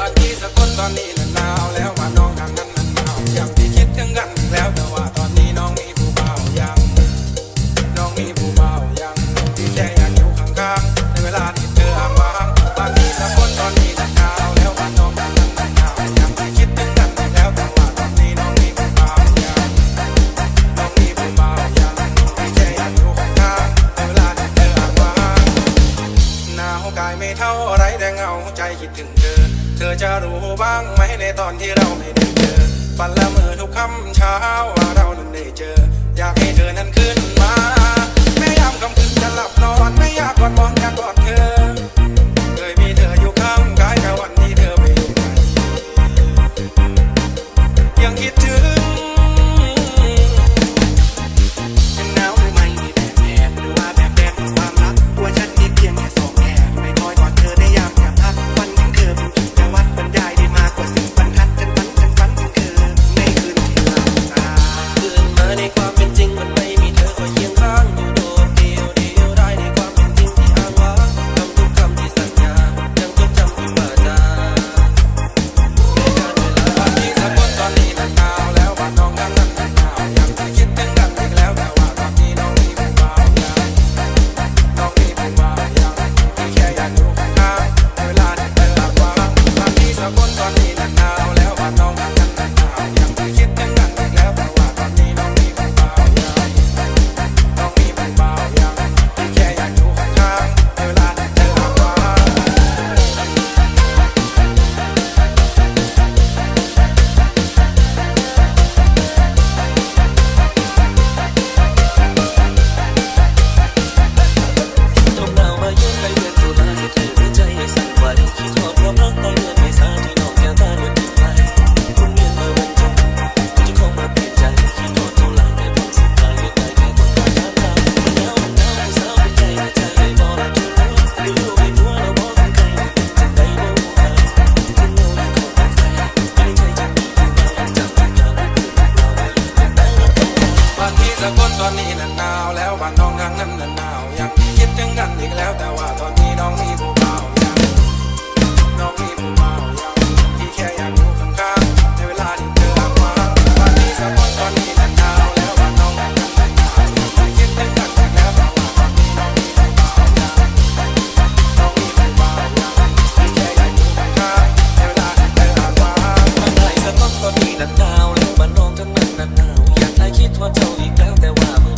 บัดนี้สกลตอนนี้หนาวแล้วว่าน้องทางนั้นหนาวยากที่คิดถึงกันแล้วแต่ว่าตอนนี้น้องมีผู้เบายัง น้องมีผู้เบาย่แค่ออยู่ข้างๆในเวลาที่เธออางว้างบัดนี้สกลตอนนี้หนาวแล้วว่าน้องทางนั้นหนาวยากที่คิดถึงกันแล้วแต่ว่าตอนนี้น้องมีผู้เบายัง น้องมีผู้เบาย่แค่ออยู่ข้างๆในเวลาที่เธออางว้างหนาวกายไม่เท่าไรแต่เงาใจคิดถึงเธอ เธอจะรู้บ้างไหมในตอนที่เราไม่ได้เจอวันละมือทุกคำเช้า ตอนนี้นั้นหนาวแล้วบ้านน้องทางนั้นนั้นหนาวยังคิดถึงกันอีกแล้วแต่ว่า like it what only can the one